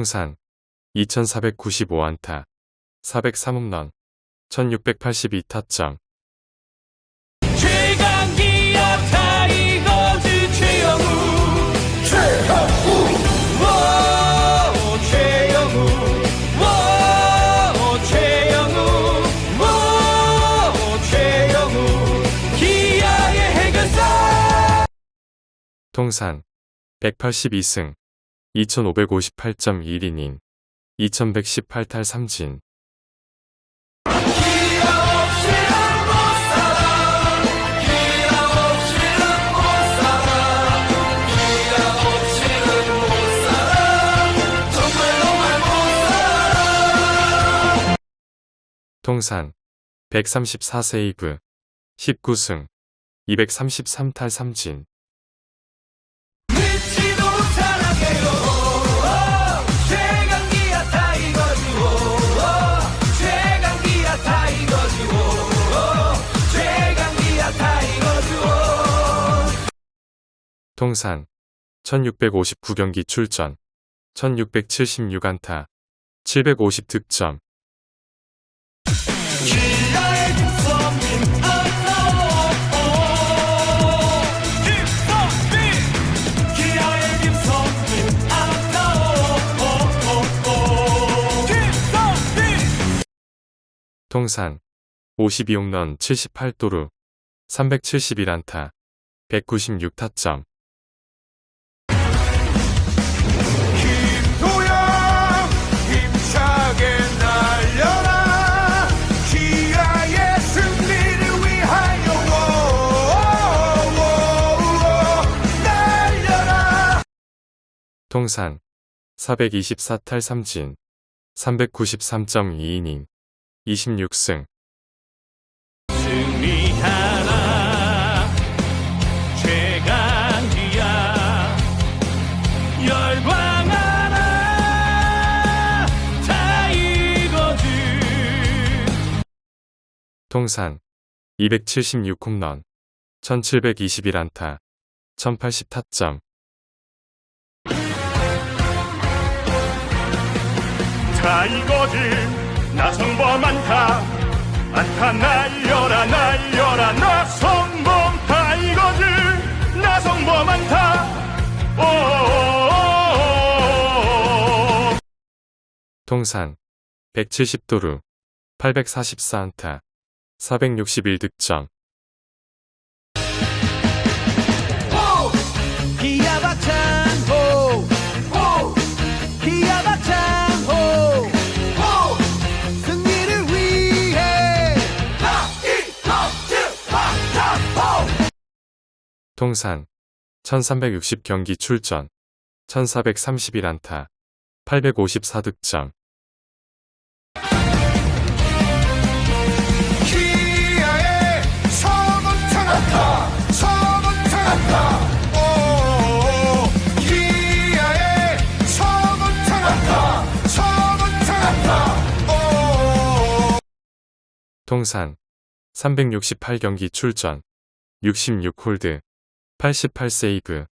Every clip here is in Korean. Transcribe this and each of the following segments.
통산 2495안타 403홈런 1682타점 최강기야 타이거즈 최영우 최영우 최영우 최영우 최영우 기아의 해결사 통산 182승 2558.1이닝 2118탈 3진. 통산 134세이브 19승 233탈 3진 통산 1659경기 출전 1676안타 750득점 기아의 김성민 아까워 김성민 기아의 김성민 아까워 김성민 통산 52홈런 78도루 371안타. 196타점 통산 424탈 3진 393.2이닝 26승. 승리하라 최강기야. 열광하라 타이거즈 통산 276홈런 1721안타 1080타점 타이거즈 나성범 안타 안타 날려라 날려라. 나성범 타이거즈 나성범 안타 오 통산 170도루 844안타 461득점 통산 1360경기 출전 1431안타 854득점. 기아의 서문창 안타 서문창 안타. 오 기아의 서문창 안타 서문창 안타. 오. 통산 368경기 출전 66홀드 88세이브.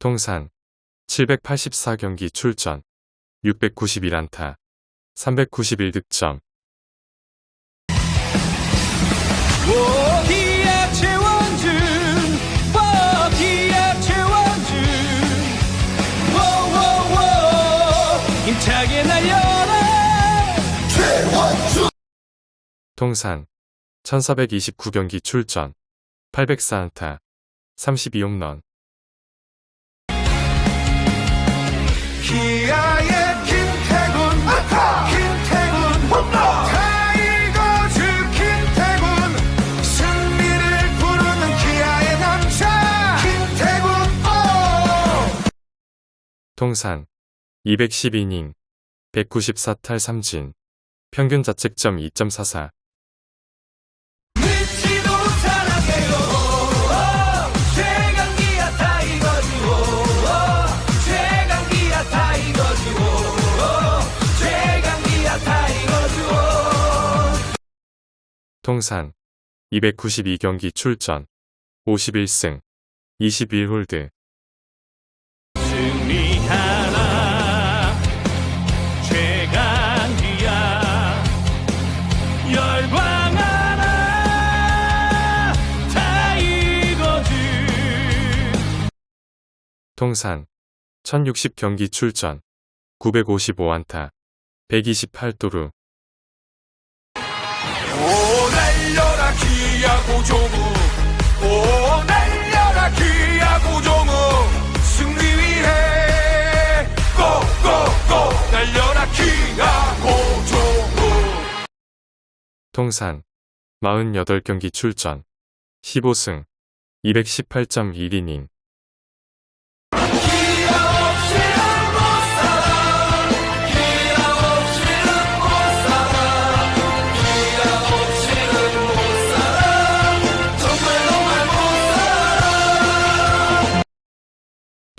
통산. 784경기 출전. 691안타. 391득점 통산 1429경기 출전. 804안타. 32홈런. 기아의 김태군 김태군 홈런! 타이거즈 김태군! 승리를 부르는 기아의 남자! 김태군 오! 통산 212이닝. 194탈 3진 평균 자책점 2.44 통산 292경기 출전 51승 21홀드. 승리하 통산 1060경기 출전. 955안타. 128도루. 오 날려라 기아 고종우. 오 날려라 기아 고종우. 승리 위해. 고고고. 날려라 기아 고종우. 통산. 48경기 출전. 15승. 218.1이닝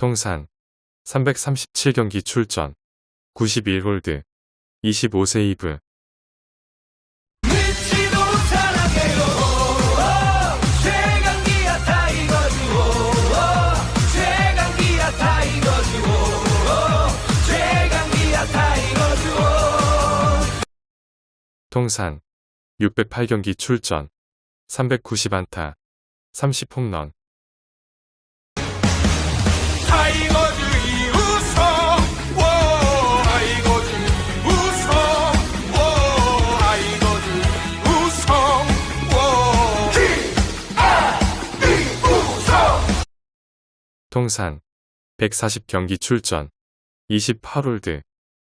통산 337경기 출전. 91홀드. 25세 2브. 믿지도 사랑해요. 최강기아 타이거즈 최강기아 타이거즈 최강기아 타이거즈 통산 608경기 출전. 390안타. 30홈런 통산 140경기 출전 28홀드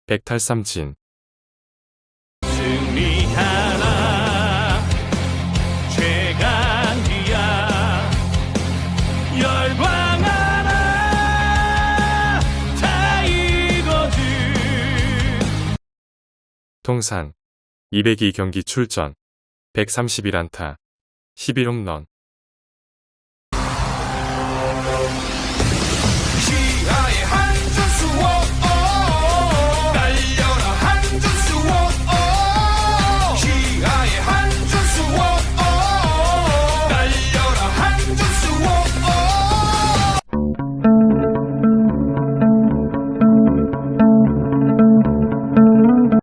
1탈삼진. 승리하 통산 202경기 출전. 131안타. 11홈런